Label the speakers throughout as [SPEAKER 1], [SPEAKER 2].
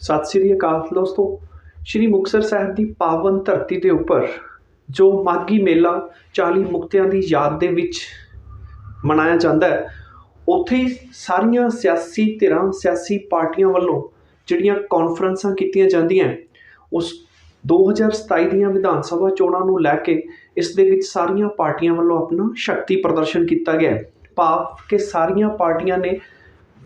[SPEAKER 1] ਸਤਿ ਸ੍ਰੀ ਅਕਾਲ ਦੋਸਤੋ। ਸ਼੍ਰੀ ਮੁਕਤਸਰ ਸਾਹਿਬ ਦੀ ਪਾਵਨ ਧਰਤੀ ਦੇ ਉੱਪਰ ਜੋ ਮਾਘੀ ਮੇਲਾ 40 ਮੁਕਤਿਆਂ ਦੀ ਯਾਦ ਦੇ ਵਿੱਚ ਮਨਾਇਆ ਜਾਂਦਾ ਹੈ, ਉੱਥੇ ਹੀ ਸਾਰੀਆਂ ਸਿਆਸੀ ਧਿਰਾਂ, ਸਿਆਸੀ ਪਾਰਟੀਆਂ ਵੱਲੋਂ ਜਿਹੜੀਆਂ ਕਾਨਫਰੰਸਾਂ ਕੀਤੀਆਂ ਜਾਂਦੀਆਂ ਉਸ 2027 ਦੀਆਂ ਵਿਧਾਨ ਸਭਾ ਚੋਣਾਂ ਨੂੰ ਲੈ ਕੇ ਇਸ ਦੇ ਵਿੱਚ ਸਾਰੀਆਂ ਪਾਰਟੀਆਂ ਵੱਲੋਂ ਆਪਣਾ ਸ਼ਕਤੀ ਪ੍ਰਦਰਸ਼ਨ ਕੀਤਾ ਗਿਆ ਭਾਵ ਕਿ ਸਾਰੀਆਂ ਪਾਰਟੀਆਂ ਨੇ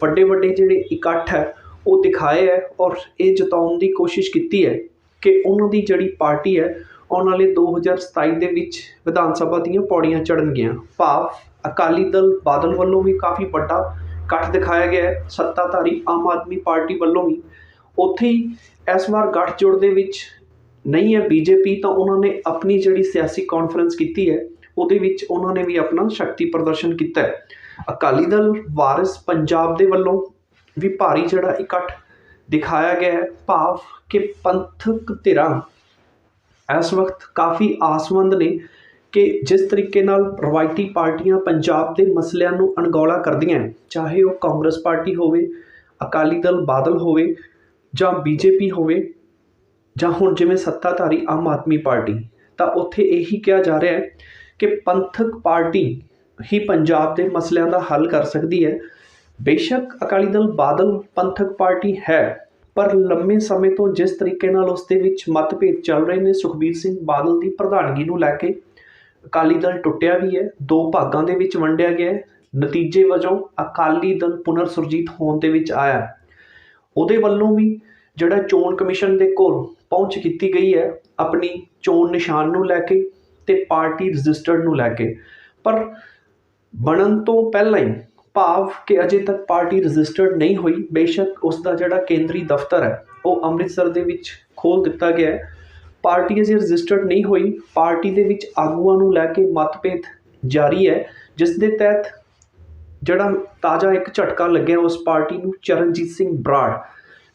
[SPEAKER 1] ਵੱਡੇ ਵੱਡੇ ਜਿਹੜੇ ਇਕੱਠ ਹੈ ਉਹ ਦਿਖਾਏ ਹੈ ਔਰ ਇਹ ਜਤਾਉਣ ਦੀ ਕੋਸ਼ਿਸ਼ ਕੀਤੀ ਹੈ ਕਿ ਉਹਨਾਂ ਦੀ ਜਿਹੜੀ ਪਾਰਟੀ ਹੈ ਆਉਣ ਵਾਲੇ 2027 ਦੇ ਵਿੱਚ ਵਿਧਾਨ ਸਭਾ ਦੀਆਂ ਪੌੜੀਆਂ ਚੜ੍ਹਨਗੀਆਂ। ਭਾਵ ਅਕਾਲੀ ਦਲ ਬਾਦਲ ਵੱਲੋਂ ਵੀ ਕਾਫੀ ਵੱਡਾ ਇਕੱਠ ਦਿਖਾਇਆ ਗਿਆ ਹੈ, ਸੱਤਾਧਾਰੀ ਆਮ ਆਦਮੀ ਪਾਰਟੀ ਵੱਲੋਂ ਵੀ। ਉੱਥੇ ਹੀ ਇਸ ਵਾਰ ਗੱਠਜੋੜ ਦੇ ਵਿੱਚ ਨਹੀਂ ਹੈ ਬੀਜੇਪੀ ਤਾਂ ਉਹਨਾਂ ਨੇ ਆਪਣੀ ਜਿਹੜੀ ਸਿਆਸੀ ਕਾਨਫਰੰਸ ਕੀਤੀ ਹੈ, ਉਹਦੇ ਵਿੱਚ ਉਹਨਾਂ ਨੇ ਵੀ ਆਪਣਾ ਸ਼ਕਤੀ ਪ੍ਰਦਰਸ਼ਨ ਕੀਤਾ ਹੈ। ਅਕਾਲੀ ਦਲ ਵਾਰਿਸ ਪੰਜਾਬ ਦੇ ਵੱਲੋਂ ਵੀ ਭਾਰੀ ਜਿਹੜਾ ਇਕੱਠ ਦਿਖਾਇਆ ਗਿਆ ਹੈ। ਭਾਵ ਕਿ ਪੰਥਕ ਧਿਰਾਂ ਇਸ ਵਕਤ ਕਾਫੀ ਆਸਵੰਦ ਨੇ ਕਿ ਜਿਸ ਤਰੀਕੇ ਨਾਲ ਰਵਾਇਤੀ ਪਾਰਟੀਆਂ ਪੰਜਾਬ ਦੇ ਮਸਲਿਆਂ ਨੂੰ ਅਣਗੌਲਾ ਕਰਦੀਆਂ ਚਾਹੇ ਉਹ ਕਾਂਗਰਸ ਪਾਰਟੀ ਹੋਵੇ, ਅਕਾਲੀ ਦਲ ਬਾਦਲ ਹੋਵੇ ਜਾਂ ਬੀਜੇਪੀ ਹੋਵੇ ਜਾਂ ਹੁਣ ਜਿਵੇਂ ਸੱਤਾਧਾਰੀ ਆਮ ਆਦਮੀ ਪਾਰਟੀ, ਤਾਂ ਉੱਥੇ ਇਹੀ ਕਿਹਾ ਜਾ ਰਿਹਾ ਹੈ ਕਿ ਪੰਥਕ ਪਾਰਟੀ ਹੀ ਪੰਜਾਬ ਦੇ ਮਸਲਿਆਂ ਦਾ ਹੱਲ ਕਰ ਸਕਦੀ ਹੈ। ਬੇਸ਼ੱਕ ਅਕਾਲੀ ਦਲ ਬਾਦਲ ਪੰਥਕ ਪਾਰਟੀ ਹੈ, ਪਰ ਲੰਮੇ ਸਮੇਂ ਤੋਂ ਜਿਸ ਤਰੀਕੇ ਨਾਲ ਉਸ ਦੇ ਵਿੱਚ ਮਤਭੇਦ ਚੱਲ ਰਹੇ ਨੇ, ਸੁਖਬੀਰ ਸਿੰਘ ਬਾਦਲ ਦੀ ਪ੍ਰਧਾਨਗੀ ਨੂੰ ਲੈ ਕੇ ਅਕਾਲੀ ਦਲ ਟੁੱਟਿਆ ਵੀ ਹੈ, ਦੋ ਭਾਗਾਂ ਦੇ ਵਿੱਚ ਵੰਡਿਆ ਗਿਆ ਹੈ। ਨਤੀਜੇ ਵਜੋਂ ਅਕਾਲੀ ਦਲ ਪੁਨਰ ਸੁਰਜੀਤ ਹੋਣ ਦੇ ਵਿੱਚ ਆਇਆ ਉਹਦੇ ਵੱਲੋਂ ਵੀ ਜਿਹੜਾ ਚੋਣ ਕਮਿਸ਼ਨ ਦੇ ਕੋਲ ਪਹੁੰਚ ਕੀਤੀ ਗਈ ਹੈ, ਆਪਣੀ ਚੋਣ ਨਿਸ਼ਾਨ ਨੂੰ ਲੈ ਕੇ ਤੇ ਪਾਰਟੀ ਰਜਿਸਟਰਡ ਨੂੰ ਲੈ ਕੇ। ਪਰ ਬਣਨ ਤੋਂ ਪਹਿਲਾਂ ਹੀ ਭਾਵ ਕਿ ਅਜੇ ਤੱਕ ਪਾਰਟੀ ਰਜਿਸਟਰਡ ਨਹੀਂ ਹੋਈ। ਬੇਸ਼ੱਕ ਉਸ ਦਾ ਜਿਹੜਾ ਕੇਂਦਰੀ ਦਫ਼ਤਰ ਹੈ, ਉਹ ਅੰਮ੍ਰਿਤਸਰ ਦੇ ਵਿੱਚ ਖੋਲ ਦਿੱਤਾ ਗਿਆ ਹੈ। ਪਾਰਟੀ ਅਜੇ ਰਜਿਸਟਰਡ ਨਹੀਂ ਹੋਈ। ਪਾਰਟੀ ਦੇ ਵਿੱਚ ਆਗੂਆਂ ਨੂੰ ਲੈ ਕੇ ਮਤਭੇਦ ਜਾਰੀ ਹੈ, ਜਿਸ ਦੇ ਤਹਿਤ ਜਿਹੜਾ ਤਾਜ਼ਾ ਇੱਕ ਝਟਕਾ ਲੱਗਿਆ ਉਸ ਪਾਰਟੀ ਨੂੰ ਚਰਨਜੀਤ ਸਿੰਘ ਬਰਾੜ,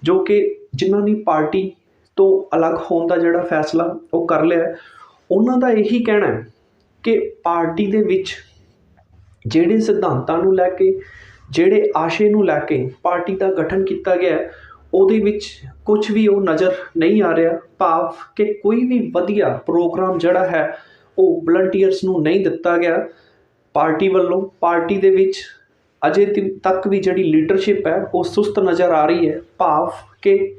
[SPEAKER 1] ਜੋ ਕਿ ਜਿਨ੍ਹਾਂ ਨੇ ਪਾਰਟੀ ਤੋਂ ਅਲੱਗ ਹੋਣ ਦਾ ਜਿਹੜਾ ਫੈਸਲਾ ਉਹ ਕਰ ਲਿਆ ਉਹਨਾਂ ਦਾ ਇਹੀ ਕਹਿਣਾ ਹੈ ਕਿ ਪਾਰਟੀ ਦੇ ਵਿੱਚ ਜਿਹੜੇ ਸਿਧਾਂਤਾਂ ਨੂੰ ਲੈ ਕੇ, ਜਿਹੜੇ ਆਸ਼ੇ ਨੂੰ ਲੈ ਕੇ ਪਾਰਟੀ ਦਾ ਗਠਨ ਕੀਤਾ ਗਿਆ, ਉਹਦੇ ਵਿੱਚ ਕੁਝ ਵੀ ਉਹ ਨਜ਼ਰ ਨਹੀਂ ਆ ਰਿਹਾ। ਭਾਵ ਕਿ ਕੋਈ ਵੀ ਵਧੀਆ ਪ੍ਰੋਗਰਾਮ ਜਿਹੜਾ ਹੈ, ਉਹ ਵਲੰਟੀਅਰਸ ਨੂੰ ਨਹੀਂ ਦਿੱਤਾ ਗਿਆ। ਪਾਰਟੀ ਵੱਲੋਂ, ਪਾਰਟੀ ਦੇ ਵਿੱਚ ਅਜੇ ਤ- ਤੱਕ ਵੀ ਜਿਹੜੀ ਲੀਡਰਸ਼ਿਪ ਹੈ, ਉਹ ਸੁਸਤ ਨਜ਼ਰ ਆ ਰਹੀ ਹੈ। ਭਾਵ ਕਿ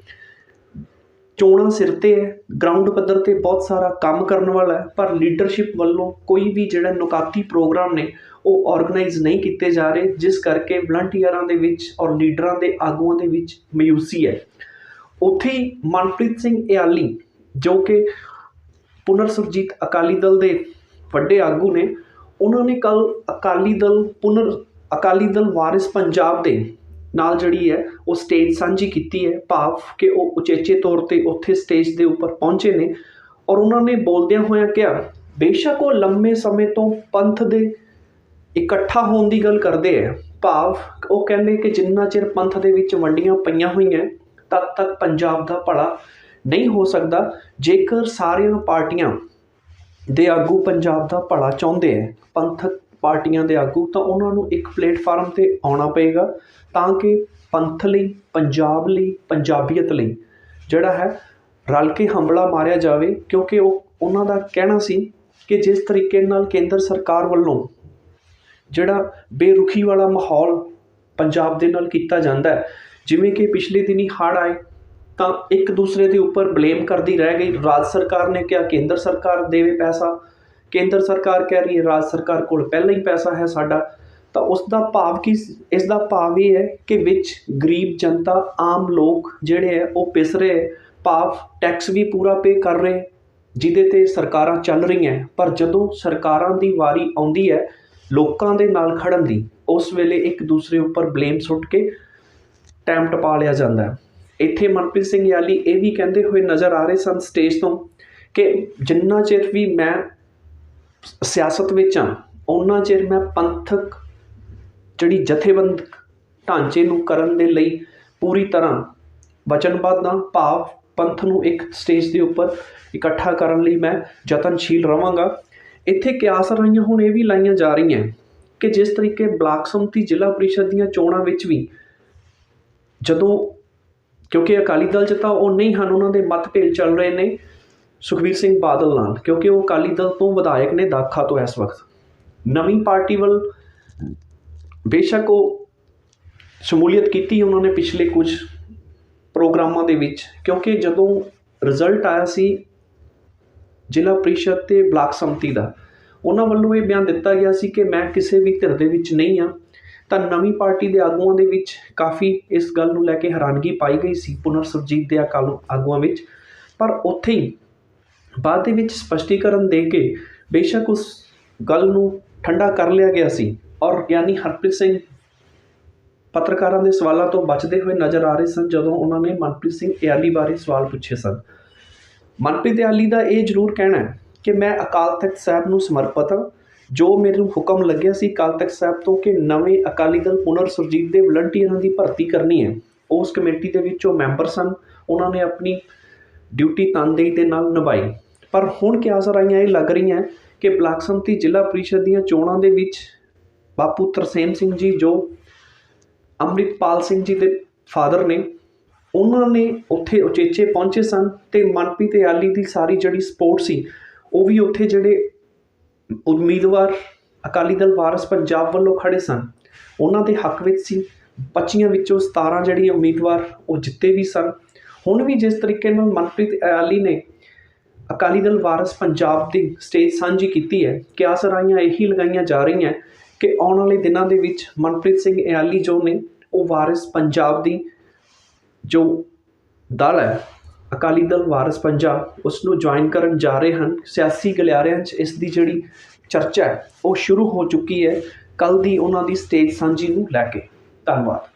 [SPEAKER 1] ਚੋਣਾਂ ਸਿਰ ਤੇ ਹੈ ਗਰਾਊਂਡ ਪੱਧਰ ਤੇ ਬਹੁਤ ਸਾਰਾ ਕੰਮ ਕਰਨ ਵਾਲਾ ਹੈ, ਪਰ ਲੀਡਰਸ਼ਿਪ ਵੱਲੋਂ ਕੋਈ ਵੀ ਜਿਹੜਾ ਨੁਕਾਤੀ ਪ੍ਰੋਗਰਾਮ ਨੇ, ਉਹ ਆਰਗੇਨਾਈਜ਼ ਨਹੀਂ ਕੀਤੇ ਜਾ ਰਹੇ, ਜਿਸ ਕਰਕੇ ਵਲੰਟੀਅਰਾਂ ਦੇ ਵਿੱਚ ਔਰ ਲੀਡਰਾਂ ਦੇ ਆਗੂਆਂ ਦੇ ਵਿੱਚ ਮਯੂਸੀ ਹੈ। ਉੱਥੇ ਹੀ ਮਨਪ੍ਰੀਤ ਸਿੰਘ ਇਆਲੀ, ਜੋ ਕਿ ਪੁਨਰ ਸੁਰਜੀਤ ਅਕਾਲੀ ਦਲ ਦੇ ਵੱਡੇ ਆਗੂ ਨੇ, ਉਹਨਾਂ ਨੇ ਕੱਲ ਅਕਾਲੀ ਦਲ ਪੁਨਰ, ਅਕਾਲੀ ਦਲ ਵਾਰਿਸ ਪੰਜਾਬ ਦੇ ਨਾਲ ਜਿਹੜੀ ਹੈ, ਉਹ ਸਟੇਜ ਸਾਂਝੀ ਕੀਤੀ ਹੈ, ਭਾਵ ਕਿ ਉਹ ਉਚੇਚੇ ਤੌਰ ਤੇ ਉੱਥੇ ਸਟੇਜ ਦੇ ਉੱਪਰ ਪਹੁੰਚੇ ਨੇ ਔਰ ਉਹਨਾਂ ਨੇ ਬੋਲਦਿਆਂ ਹੋਇਆਂ ਕਿਹਾ, ਬੇਸ਼ੱਕ ਉਹ ਲੰਮੇ ਸਮੇਂ ਤੋਂ ਪੰਥ ਦੇ ਇਕੱਠਾ ਹੋਣ ਦੀ ਗੱਲ ਕਰਦੇ ਹੈ, ਭਾਵ ਉਹ ਕਹਿੰਦੇ ਕਿ ਜਿੰਨਾ ਚਿਰ ਪੰਥ ਦੇ ਵਿੱਚ ਵੰਡੀਆਂ ਪਈਆਂ ਹੋਈਆਂ, ਤਦ ਤੱਕ ਪੰਜਾਬ ਦਾ ਭਲਾ ਨਹੀਂ ਹੋ ਸਕਦਾ, ਜੇਕਰ ਸਾਰੀਆਂ ਪਾਰਟੀਆਂ ਦੇ ਆਗੂ ਪੰਜਾਬ ਦਾ ਭਲਾ ਚਾਹੁੰਦੇ ਹੈ, ਪੰਥਕ ਪਾਰਟੀਆਂ ਦੇ ਆਗੂ, ਤਾਂ ਉਹਨਾਂ ਨੂੰ ਇੱਕ ਪਲੇਟਫਾਰਮ ਤੇ ਆਉਣਾ ਪਏਗਾ ਤਾਂ ਕਿ ਪੰਥ ਲਈ, ਪੰਜਾਬ ਲਈ, ਪੰਜਾਬੀਅਤ ਲਈ ਜਿਹੜਾ ਹੈ ਰਲ ਕੇ ਹੰਬਲਾ ਮਾਰਿਆ ਜਾਵੇ, ਕਿਉਂਕਿ ਉਹ ਉਹਨਾਂ ਦਾ ਕਹਿਣਾ ਸੀ ਕਿ ਜਿਸ ਤਰੀਕੇ ਨਾਲ ਕੇਂਦਰ ਸਰਕਾਰ ਵੱਲੋਂ ਜਿਹੜਾ ਬੇਰੁਖੀ ਵਾਲਾ ਮਾਹੌਲ ਪੰਜਾਬ ਦੇ ਨਾਲ ਕੀਤਾ ਜਾਂਦਾ ਹੈ, ਜਿਵੇਂ ਕਿ ਪਿਛਲੇ ਦਿਨੀ ਹੜ੍ਹ ਆਏ, ਤਾਂ ਇੱਕ ਦੂਸਰੇ ਦੇ ਉੱਪਰ ਬਲੇਮ ਕਰਦੀ ਰਹਿ ਗਈ। ਰਾਜ ਸਰਕਾਰ ਨੇ ਕਿਹਾ, ਕੇਂਦਰ ਸਰਕਾਰ ਦੇਵੇ ਪੈਸਾ ਕੇਂਦਰ ਸਰਕਾਰ ਕਹਿ ਰਹੀ ਹੈ, ਰਾਜ ਸਰਕਾਰ ਕੋਲ ਪਹਿਲਾਂ ਹੀ ਪੈਸਾ ਹੈ ਸਾਡਾ, ਤਾਂ ਉਸ ਦਾ ਭਾਵ ਕੀ ਇਸ ਦਾ ਭਾਵ ਇਹ ਹੈ ਕਿ ਵਿੱਚ ਗਰੀਬ ਜਨਤਾ, ਆਮ ਲੋਕ ਜਿਹੜੇ ਹੈ, ਉਹ ਪਿਸ ਰਹੇ ਹੈ। ਭਾਵ ਟੈਕਸ ਵੀ ਪੂਰਾ ਪੇ ਕਰ ਰਹੇ ਜਿਹਦੇ ਤੇ ਸਰਕਾਰਾਂ ਚੱਲ ਰਹੀਆਂ ਪਰ ਜਦੋਂ ਸਰਕਾਰਾਂ ਦੀ ਵਾਰੀ ਆਉਂਦੀ ਹੈ, ਲੋਕਾਂ ਦੇ ਨਾਲ ਖੜਨ ਦੀ, ਉਸ ਵੇਲੇ ਇੱਕ ਦੂਸਰੇ ਉੱਪਰ ਬਲੇਮ ਸੁੱਟ ਕੇ ਟਾਈਮ ਟਪਾ ਲਿਆ ਜਾਂਦਾ ਹੈ ਇੱਥੇ ਮਨਪ੍ਰੀਤ ਸਿੰਘ ਯਾਲੀ ਇਹ ਵੀ ਕਹਿੰਦੇ ਹੋਏ ਨਜ਼ਰ ਆ ਰਹੇ ਸਨ ਸਟੇਜ ਤੋਂ ਕਿ ਜਿੰਨਾ ਚਿਰ ਵੀ ਮੈਂ ਸਿਆਸਤ ਵਿੱਚ ਹਾਂ। ਉਹਨਾਂ ਚਿਰ ਮੈਂ ਪੰਥਕ ਜਿਹੜੀ ਜਥੇਬੰਦ ਢਾਂਚੇ ਨੂੰ ਕਰਨ ਦੇ ਲਈ ਪੂਰੀ ਤਰ੍ਹਾਂ ਵਚਨਬੱਧ ਹਾਂ। ਭਾਵ ਪੰਥ ਨੂੰ ਇੱਕ ਸਟੇਜ ਦੇ ਉੱਪਰ ਇਕੱਠਾ ਕਰਨ ਲਈ ਮੈਂ ਯਤਨਸ਼ੀਲ ਰਵਾਂਗਾ। ਇੱਥੇ ਕਿਆਸ ਰਾਈਆਂ ਹੁਣ ਇਹ ਵੀ ਲਾਈਆਂ ਜਾ ਰਹੀਆਂ ਕਿ ਜਿਸ ਤਰੀਕੇ ਬਲਾਕ ਸੰਮਤੀ ਜ਼ਿਲ੍ਹਾ ਪ੍ਰੀਸ਼ਦ ਦੀਆਂ ਚੋਣਾਂ ਵਿੱਚ ਵੀ ਜਦੋਂ ਕਿਉਂਕਿ ਅਕਾਲੀ ਦਲ 'ਚ ਤਾਂ ਉਹ ਨਹੀਂ ਹਨ, ਉਹਨਾਂ ਦੇ ਮਤਭੇਦ ਚੱਲ ਰਹੇ ਨੇ। ਸੁਖਬੀਰ ਸਿੰਘ ਬਾਦਲ ਨਾਲ, ਕਿਉਂਕਿ ਉਹ ਅਕਾਲੀ ਦਲ ਤੋਂ ਵਿਧਾਇਕ ਨੇ ਦਾਖਾ ਤੋਂ ਇਸ ਵਕਤ। ਨਵੀਂ ਪਾਰਟੀ ਵੱਲ ਬੇਸ਼ੱਕ ਉਹ ਸ਼ਮੂਲੀਅਤ ਕੀਤੀ ਉਹਨਾਂ ਨੇ ਪਿਛਲੇ ਕੁਝ ਪ੍ਰੋਗਰਾਮਾਂ ਦੇ ਵਿੱਚ, ਕਿਉਂਕਿ ਜਦੋਂ ਰਿਜ਼ਲਟ ਆਇਆ ਸੀ ਜ਼ਿਲ੍ਹਾ ਪ੍ਰੀਸ਼ਦ ਤੇ ਬਲਾਕ ਸੰਮਤੀ ਦਾ, ਉਹਨਾਂ ਵੱਲੋਂ ਇਹ ਬਿਆਨ ਦਿੱਤਾ ਗਿਆ ਸੀ ਕਿ ਮੈਂ ਕਿਸੇ ਵੀ ਧਿਰ ਦੇ ਵਿੱਚ ਨਹੀਂ ਹਾਂ। ਤਾਂ ਨਵੀਂ ਪਾਰਟੀ ਦੇ ਆਗੂਆਂ ਦੇ ਵਿੱਚ ਕਾਫੀ ਇਸ ਗੱਲ ਨੂੰ ਲੈ ਕੇ ਹੈਰਾਨਗੀ ਪਾਈ ਗਈ ਸੀ ਪੁਨਰ ਸੁਰਜੀਤ ਦੇ ਅਕਾਲ ਆਗੂਆਂ ਵਿੱਚ। ਪਰ ਉੱਥੇ ਹੀ ਬਾਅਦ ਦੇ ਵਿੱਚ ਸਪਸ਼ਟੀਕਰਨ ਦੇ ਕੇ ਬੇਸ਼ੱਕ ਉਸ ਗੱਲ ਨੂੰ ਠੰਡਾ ਕਰ ਲਿਆ ਗਿਆ ਸੀ ਔਰ ਗਿਆਨੀ ਹਰਪ੍ਰੀਤ ਸਿੰਘ ਪੱਤਰਕਾਰਾਂ ਦੇ ਸਵਾਲਾਂ ਤੋਂ ਬਚਦੇ ਹੋਏ ਨਜ਼ਰ ਆ ਰਹੇ ਸਨ ਜਦੋਂ ਉਹਨਾਂ ਨੇ ਮਨਪ੍ਰੀਤ ਸਿੰਘ ਇਆਲੀ ਬਾਰੇ ਸਵਾਲ ਪੁੱਛੇ ਸਨ। ਮਨਪ੍ਰੀਤ ਇਆਲੀ ਦਾ ਇਹ ਜ਼ਰੂਰ ਕਹਿਣਾ ਹੈ ਕਿ ਮੈਂ ਅਕਾਲ ਤਖਤ ਸਾਹਿਬ ਨੂੰ ਸਮਰਪਿਤ ਹਾਂ। ਜੋ ਮੈਨੂੰ ਹੁਕਮ ਲੱਗਿਆ ਸੀ ਅਕਾਲ ਤਖਤ ਸਾਹਿਬ ਤੋਂ ਕਿ ਨਵੇਂ ਅਕਾਲੀ ਦਲ ਪੁਨਰ ਸੁਰਜੀਤ ਦੇ ਵਲੰਟੀਅਰਾਂ ਦੀ ਭਰਤੀ ਕਰਨੀ ਹੈ। ਉਸ ਕਮੇਟੀ ਦੇ ਵਿੱਚ ਉਹ ਮੈਂਬਰ ਸਨ। ਉਹਨਾਂ ਨੇ ਆਪਣੀ ਡਿਊਟੀ ਤਨਦੇਹੀ ਦੇ ਨਾਲ ਨਿਭਾਈ। ਪਰ ਹੁਣ ਕਿਆ ਸਰਾਈਆਂ ਇਹ ਲੱਗ ਰਹੀਆਂ ਕਿ ਬਲਾਕ ਸੰਮਤੀ ਜ਼ਿਲ੍ਹਾ ਪ੍ਰੀਸ਼ਦ ਦੀਆਂ ਚੋਣਾਂ ਦੇ ਵਿੱਚ ਬਾਪੂ ਤਰਸੇਮ ਸਿੰਘ ਜੀ ਜੋ ਅੰਮ੍ਰਿਤਪਾਲ ਸਿੰਘ ਜੀ ਦੇ ਫਾਦਰ ਨੇ, ਉਹਨਾਂ ਨੇ ਉੱਥੇ ਉਚੇਚੇ ਪਹੁੰਚੇ ਸਨ ਤੇ ਮਨਪ੍ਰੀਤ ਇਆਲੀ ਦੀ ਸਾਰੀ ਜਿਹੜੀ ਸਪੋਰਟ ਸੀ, ਉਹ ਵੀ ਉੱਥੇ ਜਿਹੜੇ ਉਮੀਦਵਾਰ ਅਕਾਲੀ ਦਲ ਵਾਰਸ ਪੰਜਾਬ ਵੱਲੋਂ ਖੜੇ ਸਨ, ਉਹਨਾਂ ਦੇ ਹੱਕ ਵਿੱਚ ਸੀ। 25 ਵਿੱਚੋਂ 17 ਜਿਹੜੀਆਂ ਉਮੀਦਵਾਰ ਉਹ ਜਿੱਤੇ ਵੀ ਸਨ। ਹੁਣ ਵੀ ਜਿਸ ਤਰੀਕੇ ਨਾਲ ਮਨਪ੍ਰੀਤ ਇਆਲੀ ਨੇ ਅਕਾਲੀ ਦਲ ਵਾਰਸ ਪੰਜਾਬ ਦੀ ਸਟੇਜ ਸਾਂਝੀ ਕੀਤੀ ਹੈ। ਕਿ ਆਸਰਾਈਆਂ ਇਹੀ ਲਗਾਈਆਂ ਜਾ ਰਹੀਆਂ ਕਿ ਆਉਣ ਵਾਲੇ ਦਿਨਾਂ ਦੇ ਵਿੱਚ ਮਨਪ੍ਰੀਤ ਸਿੰਘ ਇਆਲੀ ਜੋ ਨੇ, ਉਹ ਵਾਰਸ ਪੰਜਾਬ ਦੀ ਜੋ ਦਲ ਹੈ, ਅਕਾਲੀ ਦਲ ਵਾਰਸ ਪੰਜਾਬ ਉਸ ਨੂੰ ਜੁਆਇਨ ਕਰਨ ਜਾ ਰਹੇ ਹਨ। ਸਿਆਸੀ ਗਲਿਆਰਿਆਂ 'ਚ ਇਸ ਦੀ ਜਿਹੜੀ ਚਰਚਾ ਹੈ, ਉਹ ਸ਼ੁਰੂ ਹੋ ਚੁੱਕੀ ਹੈ। ਕੱਲ ਦੀ ਉਹਨਾਂ ਦੀ ਸਟੇਜ ਸਾਂਝੀ ਨੂੰ ਲੈ ਕੇ। ਧੰਨਵਾਦ।